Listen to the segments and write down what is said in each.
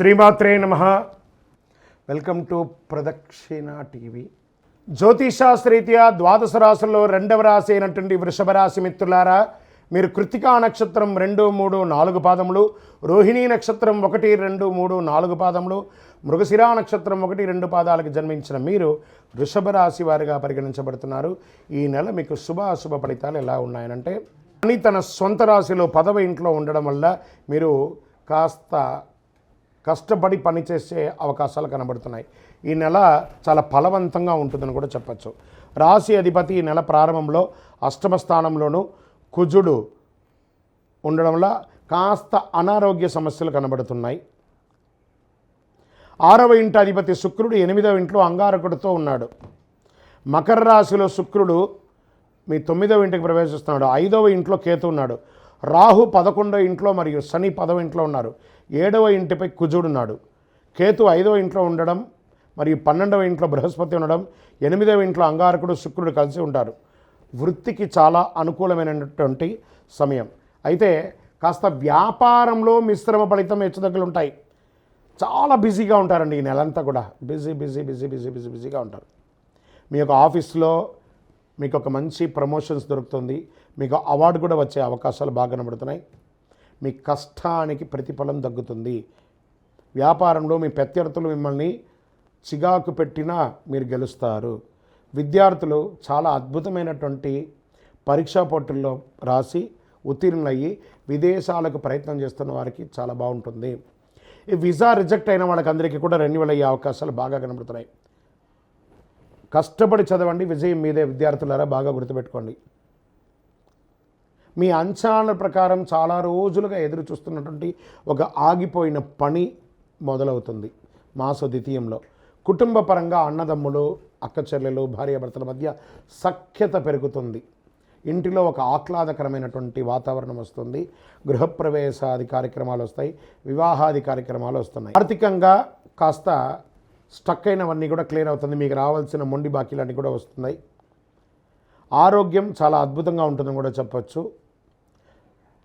శ్రీమాత్రే నమ. Welcome to Pradakshina TV జ్యోతిషాస్త్రీత్యా ద్వాదశ రాశుల్లో రెండవ రాశి అయినటువంటి వృషభ రాశి మిత్రులారా మీరు కృతికా నక్షత్రం రెండు మూడు నాలుగు పాదములు రోహిణీ నక్షత్రం ఒకటి రెండు మూడు నాలుగు పాదములు మృగశిరా నక్షత్రం ఒకటి రెండు పాదాలకు జన్మించిన మీరు వృషభ రాశి వారిగా పరిగణించబడుతున్నారు. ఈ నెల మీకు శుభ అశుభ ఫలితాలు ఎలా ఉన్నాయనంటే అని తన సొంత రాశిలో పదవ ఇంట్లో ఉండడం వల్ల మీరు కాస్త కష్టపడి పనిచేసే అవకాశాలు కనబడుతున్నాయి. ఈ నెల చాలా ఫలవంతంగా ఉంటుందని కూడా చెప్పచ్చు. రాశి అధిపతి ఈ నెల ప్రారంభంలో అష్టమ స్థానంలోనూ కుజుడు ఉండడం వల్ల కాస్త అనారోగ్య సమస్యలు కనబడుతున్నాయి. ఆరవ ఇంటి అధిపతి శుక్రుడు ఎనిమిదవ ఇంట్లో అంగారకుడితో ఉన్నాడు. మకర రాశిలో శుక్రుడు మీ తొమ్మిదవ ఇంటికి ప్రవేశిస్తున్నాడు. ఐదవ ఇంట్లో కేతు ఉన్నాడు. రాహు పదకొండవ ఇంట్లో మరియు శని పదవ ఇంట్లో ఉన్నారు. ఏడవ ఇంటిపై కుజుడున్నాడు. కేతు ఐదవ ఇంట్లో ఉండడం మరియు పన్నెండవ ఇంట్లో బృహస్పతి ఉండడం ఎనిమిదవ ఇంట్లో అంగారకుడు శుక్రుడు కలిసి ఉంటారు. వృత్తికి చాలా అనుకూలమైనటువంటి సమయం. అయితే కాస్త వ్యాపారంలో మిశ్రమ ఫలితం హెచ్చుతగ్గులు ఉంటాయి. చాలా బిజీగా ఉంటారండి ఈ నెలంతా కూడా. Busy busy busy busy busy బిజీగా ఉంటారు. మీ యొక్క ఆఫీస్లో మీకు ఒక మంచి ప్రమోషన్స్ దొరుకుతుంది. మీకు అవార్డు కూడా వచ్చే అవకాశాలు బాగా కనబడుతున్నాయి. మీ కష్టానికి ప్రతిఫలం తగ్గుతుంది. వ్యాపారంలో మీ ప్రత్యర్థులు మిమ్మల్ని చిగాకు పెట్టినా మీరు గెలుస్తారు. విద్యార్థులు చాలా అద్భుతమైనటువంటి పరీక్షా పోటీల్లో రాసి ఉత్తీర్ణులయ్యి విదేశాలకు ప్రయత్నం చేస్తున్న వారికి చాలా బాగుంటుంది. ఈ వీసా రిజెక్ట్ అయిన వాళ్ళకందరికీ కూడా రెన్యువల్ అయ్యే అవకాశాలు బాగా కనబడుతున్నాయి. కష్టపడి చదవండి విజయం మీదే విద్యార్థులారా బాగా గుర్తుపెట్టుకోండి. మీ అంచనాల ప్రకారం చాలా రోజులుగా ఎదురు చూస్తున్నటువంటి ఒక ఆగిపోయిన పని మొదలవుతుంది. మాస ద్వితీయంలో కుటుంబ పరంగా అన్నదమ్ములు అక్క చెల్లెలు భార్యాభర్తల మధ్య సఖ్యత పెరుగుతుంది. ఇంటిలో ఒక ఆహ్లాదకరమైనటువంటి వాతావరణం వస్తుంది. గృహప్రవేశాది కార్యక్రమాలు వస్తాయి వివాహాది కార్యక్రమాలు వస్తున్నాయి. ఆర్థికంగా కాస్త స్టక్ అయినవన్నీ కూడా క్లియర్ అవుతుంది. మీకు రావాల్సిన మొండి బాకీలన్నీ కూడా వస్తున్నాయి. ఆరోగ్యం చాలా అద్భుతంగా ఉంటుందని కూడా చెప్పచ్చు.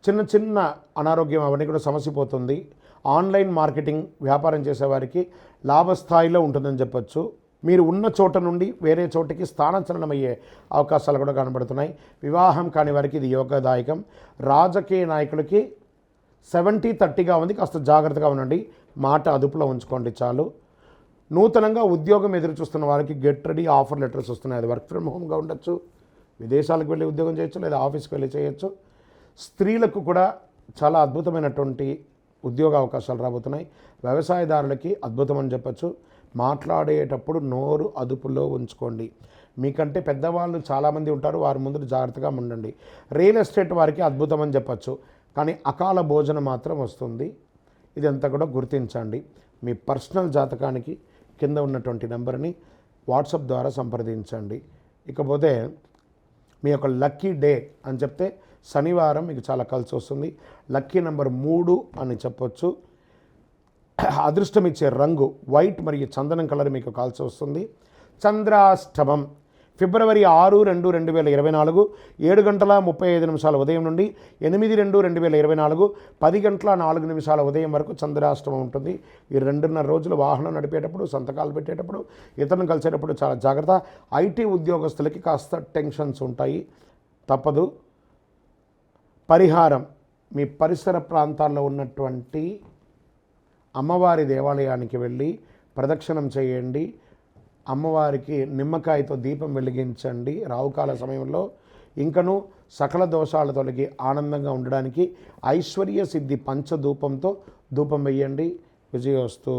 చిన్న చిన్న అనారోగ్యం అవన్నీ కూడా సమసిపోతుంది. ఆన్లైన్ మార్కెటింగ్ వ్యాపారం చేసేవారికి లాభస్థాయిలో ఉంటుందని చెప్పొచ్చు. మీరు ఉన్న చోట నుండి వేరే చోటికి స్థానాంతరణం అయ్యే అవకాశాలు కూడా కనబడుతున్నాయి. వివాహం కాని వారికి ఇది యోగదాయకం. రాజకీయ నాయకులకి సెవెంటీ థర్టీగా ఉంది. కాస్త జాగ్రత్తగా ఉండండి. మాట అదుపులో ఉంచుకోండి చాలు. నూతనంగా ఉద్యోగం ఎదురు చూస్తున్న వారికి గెట్ రెడీ ఆఫర్ లెటర్స్ వస్తున్నాయి. అది వర్క్ ఫ్రమ్ హోమ్గా ఉండొచ్చు. విదేశాలకు వెళ్ళి ఉద్యోగం చేయొచ్చు లేదా ఆఫీస్కి వెళ్ళి చేయొచ్చు. స్త్రీలకు కూడా చాలా అద్భుతమైనటువంటి ఉద్యోగ అవకాశాలు రాబోతున్నాయి. వ్యవసాయదారులకి అద్భుతం అని చెప్పచ్చు. మాట్లాడేటప్పుడు నోరు అదుపులో ఉంచుకోండి. మీకంటే పెద్దవాళ్ళు చాలామంది ఉంటారు. వారి ముందు జాగ్రత్తగా ఉండండి. రియల్ ఎస్టేట్ వారికి అద్భుతం అని చెప్పచ్చు. కానీ అకాల భోజనం మాత్రం వస్తుంది. ఇదంతా కూడా గుర్తించండి. మీ పర్సనల్ జాతకానికి కింద ఉన్నటువంటి నెంబర్ని వాట్సాప్ ద్వారా సంప్రదించండి. ఇకపోతే మీ యొక్క లక్కీ డే అని చెప్తే శనివారం మీకు చాలా కలిసి వస్తుంది. లక్కీ నెంబర్ మూడు అని చెప్పొచ్చు. అదృష్టం ఇచ్చే రంగు వైట్ మరియు చందనం కలర్ మీకు కాల్సి వస్తుంది. చంద్రాష్టమం. ఫిబ్రవరి ఆరు రెండు రెండు వేల ఇరవై నాలుగు ఏడు గంటల ముప్పై ఐదు నిమిషాల ఉదయం నుండి ఎనిమిది రెండు రెండు వేల ఇరవై నాలుగు పది గంటల నాలుగు నిమిషాల ఉదయం వరకు చంద్రాష్టమం ఉంటుంది. ఈ రెండున్నర రోజులు వాహనం నడిపేటప్పుడు సంతకాలు పెట్టేటప్పుడు ఇతరులను కలిసేటప్పుడు చాలా జాగ్రత్త. ఐటీ ఉద్యోగస్తులకి కాస్త టెన్షన్స్ ఉంటాయి. తప్పదు. పరిహారం మీ పరిసర ప్రాంతాల్లో ఉన్నటువంటి అమ్మవారి దేవాలయానికి వెళ్ళి ప్రదక్షిణం చేయండి. అమ్మవారికి నిమ్మకాయతో దీపం వెలిగించండి. రావుకాల సమయంలో ఇంకను సకల దోషాల తొలగి ఆనందంగా ఉండడానికి ఐశ్వర్య సిద్ధి పంచధూపంతో ధూపం వేయండి విజయోస్తు.